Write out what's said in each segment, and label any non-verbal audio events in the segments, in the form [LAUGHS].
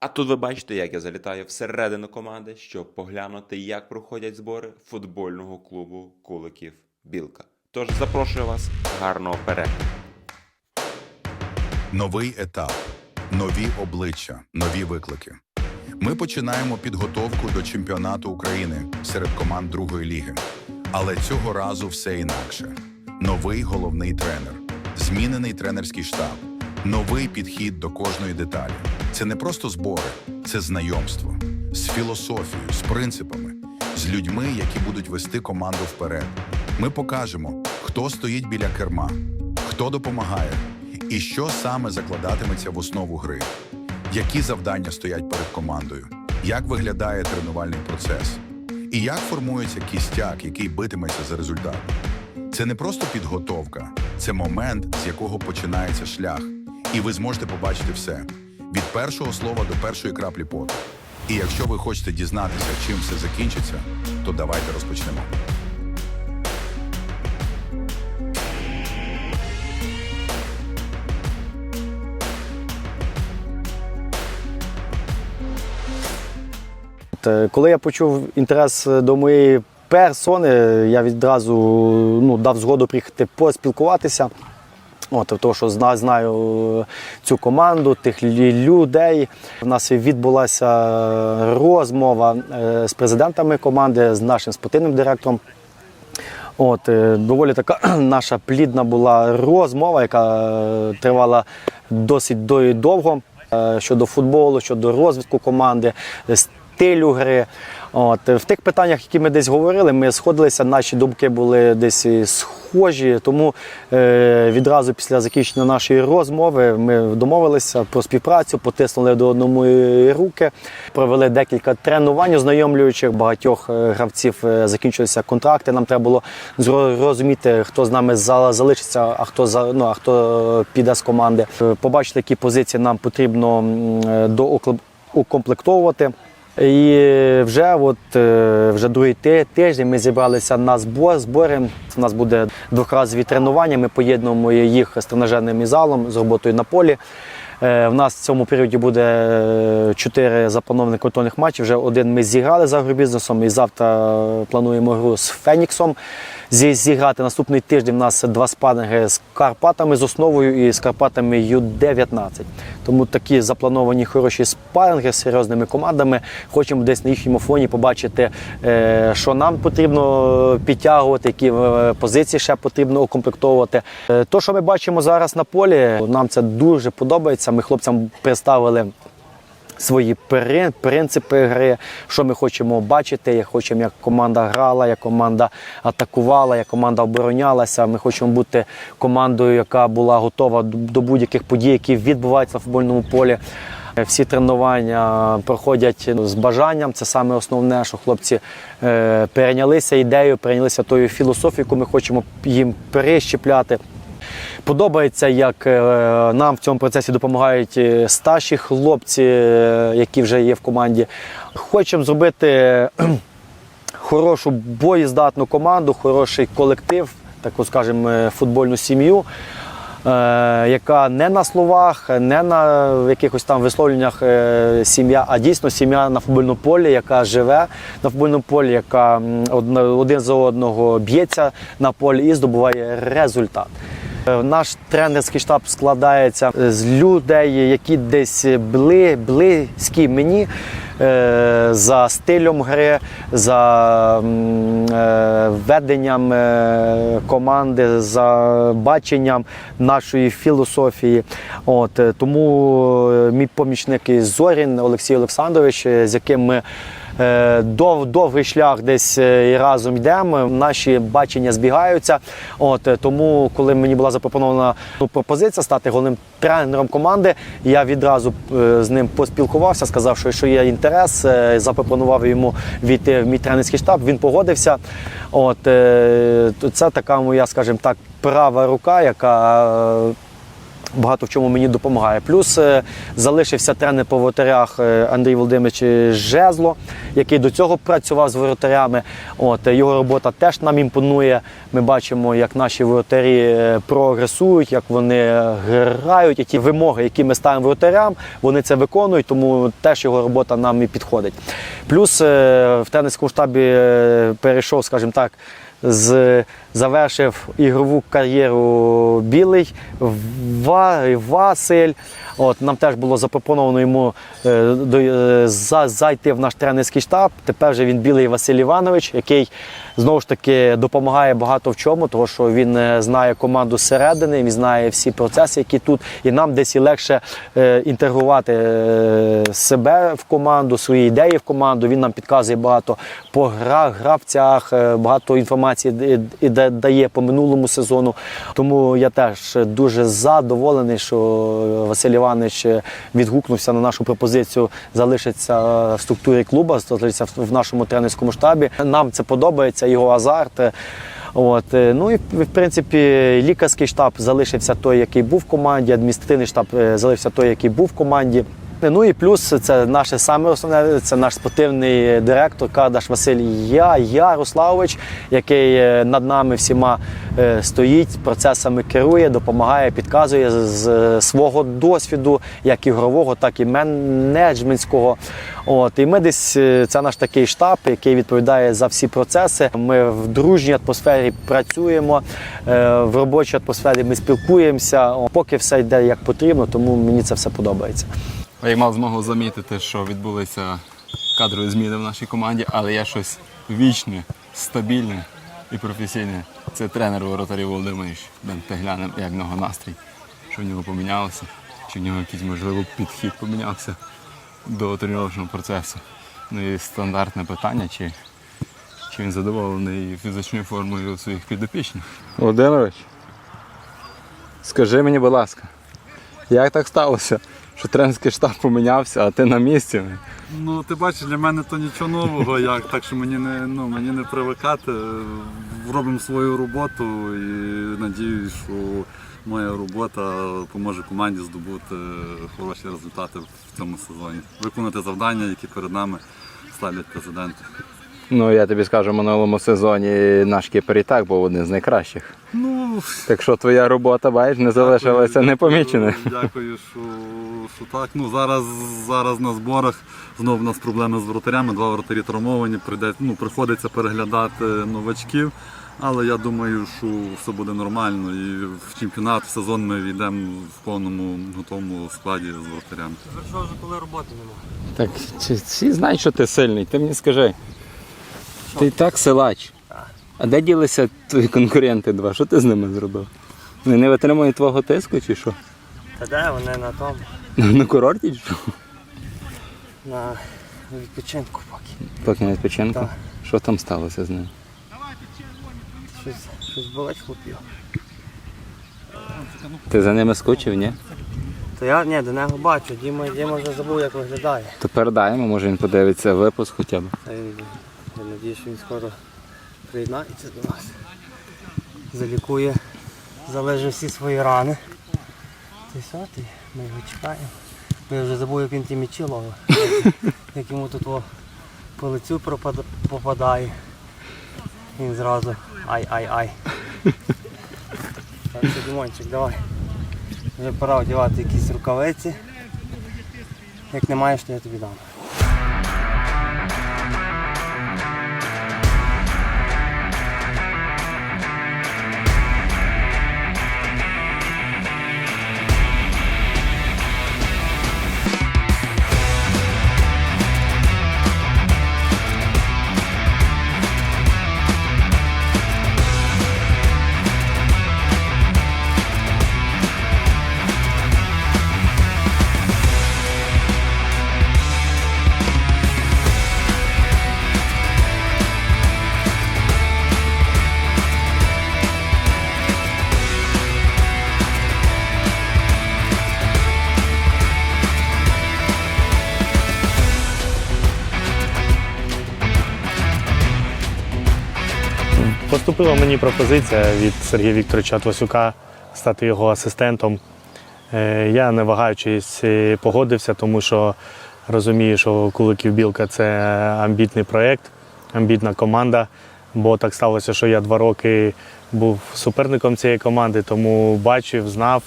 А тут ви бачите, як я залітаю всередину команди, щоб поглянути, як проходять збори футбольного клубу Куликів Білка. Тож запрошую вас гарного перегляду. Новий етап, нові обличчя, нові виклики. Ми починаємо підготовку до чемпіонату України серед команд другої ліги. Але цього разу все інакше. Новий головний тренер, змінений тренерський штаб, новий підхід до кожної деталі. Це не просто збори, це знайомство з філософією, з принципами, з людьми, які будуть вести команду вперед. Ми покажемо, хто стоїть біля керма, хто допомагає, і що саме закладатиметься в основу гри, які завдання стоять перед командою, як виглядає тренувальний процес, і як формується кістяк, який битиметься за результат. Це не просто підготовка, це момент, з якого починається шлях, і ви зможете побачити все від першого слова до першої краплі поту. І якщо ви хочете дізнатися, чим все закінчиться, то давайте розпочнемо. Е, Коли я почув інтерес до моєї персони, я відразу ну, дав згоду приїхати поспілкуватися. От, тому що зна- знаю е, цю команду, тих людей. У нас відбулася розмова е, з президентами команди, з нашим спортивним директором. От, е, доволі така [CLEARS THROAT] наша плідна була розмова, яка тривала досить довго щодо футболу, щодо розвитку команди, стилю гри. От, е, в тих питаннях, які ми десь говорили, ми сходилися, наші думки були десь схожі. Тому е, відразу після закінчення нашої розмови ми домовилися про співпрацю, потиснули до одному руки, провели декілька тренувань, ознайомлюючих багатьох е, гравців е, закінчилися контракти. Нам треба було зрозуміти, хто з нами за- залишиться, а хто за ну, а хто піде з команди. Е, Побачити, які позиції нам потрібно е, доукомплектовувати. І вже от е, вже другий тиждень ми зібралися на збор, збори. У нас буде двохразові тренування. Ми поєднуємо їх з тренажерним залом, з роботою на полі. Е, В нас в цьому періоді буде е, чотири запланованих контрольних матчів. Вже один ми зіграли за агробізнесом і завтра плануємо гру з Феніксом. Зі- Зіграти наступний тиждень у нас два спарринги з Карпатами з основою і з Карпатами Ю-19. Тому такі заплановані хороші спарринги з серйозними командами. Хочемо десь на їхньому фоні побачити, е, що нам потрібно підтягувати, які е, позиції ще потрібно укомплектовувати. Е, То, що ми бачимо зараз на полі, нам це дуже подобається. Ми хлопцям представили свої принципи гри, що ми хочемо бачити, як хочемо, як команда грала, як команда атакувала, як команда оборонялася. Ми хочемо бути командою, яка була готова до- будь-яких подій, які відбуваються на футбольному полі. Е, Всі тренування проходять з бажанням. Це саме основне, що хлопці е, перейнялися ідеєю, перейнялися тою філософією, яку ми хочемо їм перещепляти. Подобається, як е, нам в цьому процесі допомагають е, старші хлопці, е, які вже є в команді. Хочемо зробити хорошу боєздатну команду, хороший колектив, таку скажімо, футбольну сім'ю. Яка не на словах, не на якихось там висловленнях сім'я, а дійсно сім'я на футбольному полі, яка живе на футбольному полі, яка один за одного б'ється на полі і здобуває результат. Е, Наш тренерський штаб складається з людей, які десь бли, близькі мені е, за стилем гри, за е, веденням е, команди, за баченням нашої філософії. От, е, тому е, мій помічник Зорін Олексій Олександрович, е, з яким ми Е, Дов, довгий шлях десь е, і разом йдемо. Наші бачення збігаються. От е, тому, коли мені була запропонована ну, пропозиція стати головним тренером команди, я відразу е, з ним поспілкувався, сказав, що, що є інтерес. е, Запропонував йому війти в мій тренерський штаб. Він погодився. От е, це така моя, скажімо так, права рука, яка. Е, багато в чому мені допомагає. Плюс е, залишився тренер по воротарях е, Андрій Володимирович Жезло, який до цього працював з воротарями. От, його робота теж нам імпонує. Ми бачимо, як наші воротарі е, прогресують, як вони грають, і ті вимоги, які ми ставимо воротарям, вони це виконують, тому теж його робота нам і підходить. Плюс е, в тренерському штабі е, перейшов, скажімо так, з, завершив ігрову кар'єру Білий Ва- Василь. От, нам теж було запропоновано йому е, до, е, за, зайти в наш тренерський штаб. Тепер вже він Білий Василь Іванович, який знову ж таки допомагає багато в чому, тому що він е, знає команду зсередини, він знає всі процеси, які тут, і нам десь і легше е, інтегрувати е, себе в команду, свої ідеї в команду. Він нам підказує багато по грах, гравцях, багато інформації дає по минулому сезону. Тому я теж дуже задоволений, що Василь Іванович відгукнувся на нашу пропозицію, залишиться в структурі клубу, залишиться в нашому тренерському штабі. Нам це подобається, його азарт. От, е, ну і в принципі лікарський штаб залишився той, який був в команді, адміністративний штаб е, залишився той, який був в команді. Ну і плюс це наше саме основне, це наш спортивний директор Кардаш Василь Я, Ярославович, який е, над нами всіма е, стоїть, процесами керує, допомагає, підказує з, свого досвіду, як ігрового, так і менеджментського. От і ми десь е, це наш такий штаб, який відповідає за всі процеси. Ми в дружній атмосфері працюємо, в робочій атмосфері ми спілкуємося. Поки все йде як потрібно, тому мені це все подобається. Я мав змогу замітити, що відбулися кадрові зміни в нашій команді, але є щось вічне, стабільне і професійне. Це тренер воротарі Володимирович. Давайте глянемо, як в нього настрій, що в нього помінялося, чи в нього якийсь можливо підхід помінявся до тренувального процесу. Ну і стандартне питання, чи, чи він задоволений фізичною формою своїх підопічних. Володимирович, скажи мені, будь ласка, як так сталося, що тренерський штаб помінявся, а ти на місці? Ну, ти бачиш, для мене то нічого нового, як, так що мені не, ну, мені не привикати. Робимо свою роботу і надіюсь, що моя робота поможе команді здобути хороші результати в цьому сезоні. Виконати завдання, які перед нами ставлять президенти. Ну, я тобі скажу, в минулому сезоні наш кіпер і так був один з найкращих. Ну, Так що твоя робота, бачиш, не залишилася непоміченою. Дякую, що, що так. Ну, зараз, зараз на зборах знову у нас проблеми з воротарями. Два воротарі травмовані, прийде, ну, приходиться переглядати новачків. Але я думаю, що все буде нормально. І в чемпіонат, в сезон ми війдемо в повному готовому складі з воротарями. Що вже коли роботи немає? Так чи всі знають, що ти сильний, ти мені скажи. Ти і так силач. А де ділися твої конкуренти два? Що ти з ними зробив? Вони не витримують твого тиску чи що? Та де вони на тому? На курорті чи що? На відпочинку поки. Поки на відпочинку. Так. Що там сталося з ним? Щось, щось болить хлопів. Ти за ними скучив, ні? То я ні, до нього бачу, Діма, Діма вже забув, як виглядає. То передаємо, може він подивиться випуск хоча б. Та він, я надію, що він скоро приєднається до нас. Залікує, залежить всі свої рани. Ти все, ми його чекаємо. Я вже забув, як він ті м'ячі ловив. [LAUGHS] Як йому тут о, по лицю пропад... попадає. Він зразу ай-ай-ай. Так що, Дімончик, давай. Вже пора одягати якісь рукавиці. Як не маєш, то я тобі дам. Поступила мені пропозиція від Сергія Вікторовича Твасюка стати його асистентом. Е, Я, не вагаючись, е, погодився, тому що розумію, що Куликів Білка це амбітний проєкт, амбітна команда. Бо так сталося, що я два роки був суперником цієї команди, тому бачив, знав,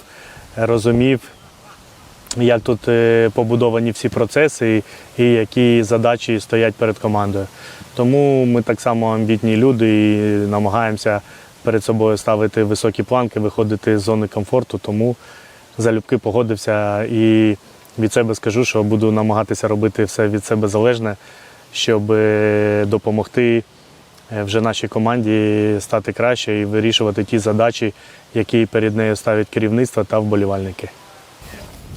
розумів, як тут е, побудовані всі процеси і, які задачі стоять перед командою. Тому ми так само амбітні люди і намагаємося перед собою ставити високі планки, виходити з зони комфорту. Тому залюбки погодився і від себе скажу, що буду намагатися робити все від себе залежне, щоб е, допомогти е, вже нашій команді стати краще і вирішувати ті задачі, які перед нею ставить керівництво та вболівальники.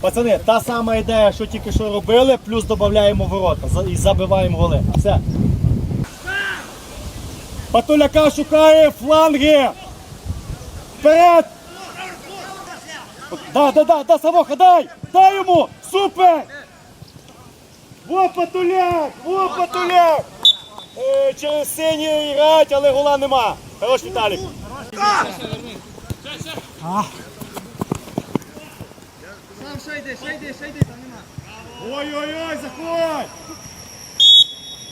Пацани, та сама ідея, що тільки що робили, плюс додаємо ворота і забиваємо голи. Все. Патуляка шукає фланги. Вперед! Да, да, да, да, Савоха, дай! Дай йому! Супер! Во Патуляк! Во Патуляк! Е, через синій грать, але гола нема. Хорош, Віталік. Ой-ой-ой, заходь!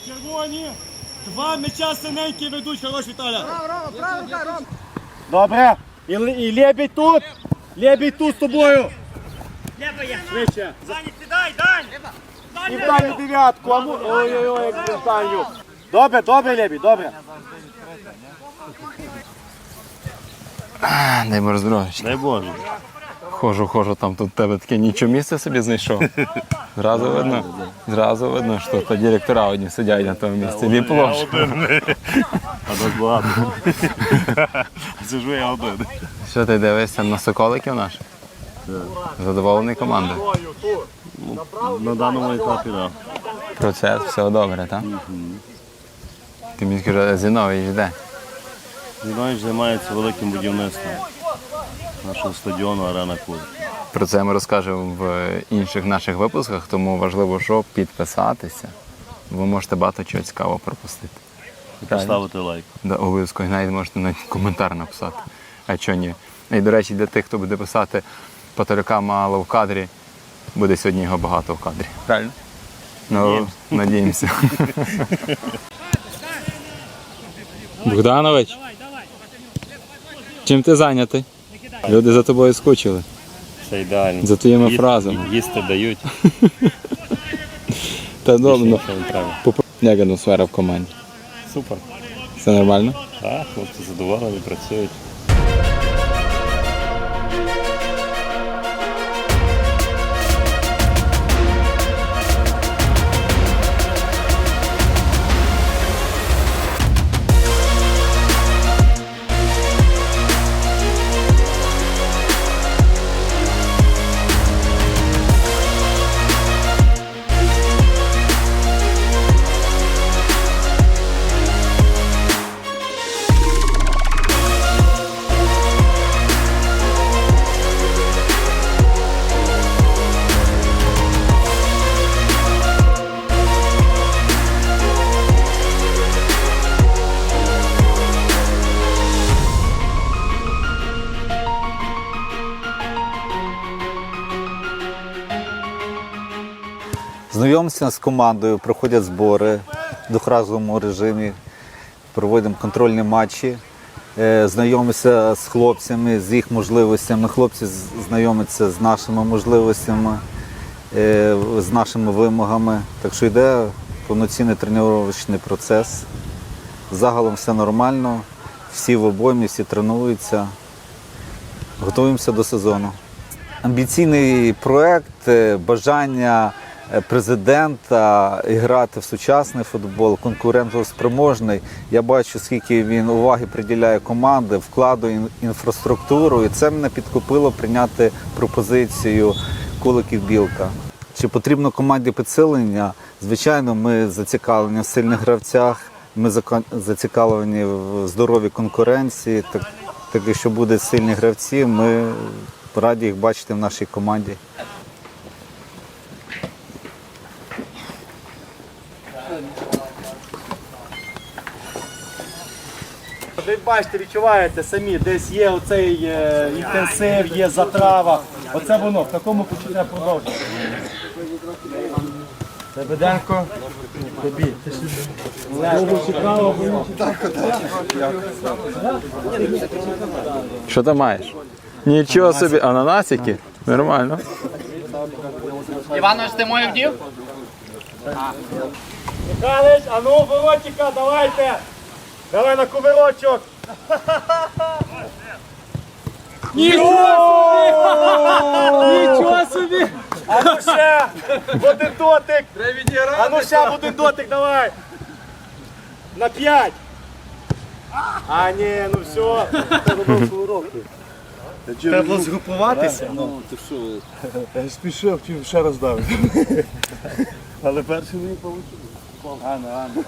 Червоні! Два м'яча синенькі ведуть, хорош Віталя. Добре. І, Л- і Лебідь тут. Лебідь тут з тобою. Швидше. І в Даню дев'ятку. а ну- Ой-ой-ой, як Даню. Добре, добре, Лебідь, добре. Дай Боже здоров'я. Дай Боже. Хожу, хожу, там тут тебе таке нічого місце собі знайшов. Зразу видно, зразу видно, що то директора одні сидять на тому місці. Віпло. А так багато. [LAUGHS] Сижу я один. Що ти дивишся на соколиків наших? Задоволений командою. На даному етапі, так. Процес, все добре, так? Ти мені скажи, Зінович йде. Зінович займається великим будівництвом нашого стадіону Арена Клуб. Про це ми розкажемо в інших наших випусках, тому важливо, що підписатися. Ви можете багато чого цікавого пропустити. Поставити лайк. Да, обов'язково навіть можете навіть коментар написати. А чого ні? І, до речі, для тих, хто буде писати Паталюка мало в кадрі, буде сьогодні його багато в кадрі. Правильно? Ну, надіємося. Богданович. Чим ти зайнятий? Люди за тобою скучили. Це ідеально. За твоїми фразами. Їсти дають. [LAUGHS] Та добре. ну, Що не треба. попро- Як атмосфера в команді? Супер. Все нормально? Так, хлопці задоволені, працюють. Знайомимося з командою, проходять збори в двохразовому режимі, проводимо контрольні матчі, е, знайомимося з хлопцями, з їх можливостями. Хлопці з- знайомляться з нашими можливостями, е, з нашими вимогами. Так що йде повноцінний тренувальний процес. Загалом все нормально, всі в обоймі, всі тренуються. Готуємося до сезону. Амбіційний проект, е, бажання е, президента грати в сучасний футбол, конкурентоспроможний. Я бачу, скільки він уваги приділяє команди, вкладу інфраструктуру, і це мене підкупило прийняти пропозицію Куликів Білка. Чи потрібно команді підсилення? Звичайно, ми зацікавлені в сильних гравцях, ми зацікавлені в здоровій конкуренції. Так, так якщо будуть сильні гравці, ми раді їх бачити в нашій команді. Ви бачите, відчуваєте самі, десь є оцей е, інтенсив, є затрава. Оце воно, в такому почуття продовжує. Лебеденко. Тобі. Що ти маєш? Нічого собі, ананасики? Нормально. Іванович, ти мою вдів? Михайлович, а ну воротика, давайте. Давай на кувирочок. [LAUGHS] Нічого собі! А ну ще! Один дотик! А ну ще один дотик, давай! На п'ять! А ні, ну все. Треба було згрупуватися. Ну, ти що? Я спішив, хотів ще раз дав. Але перший не вийшло. Ано, ано.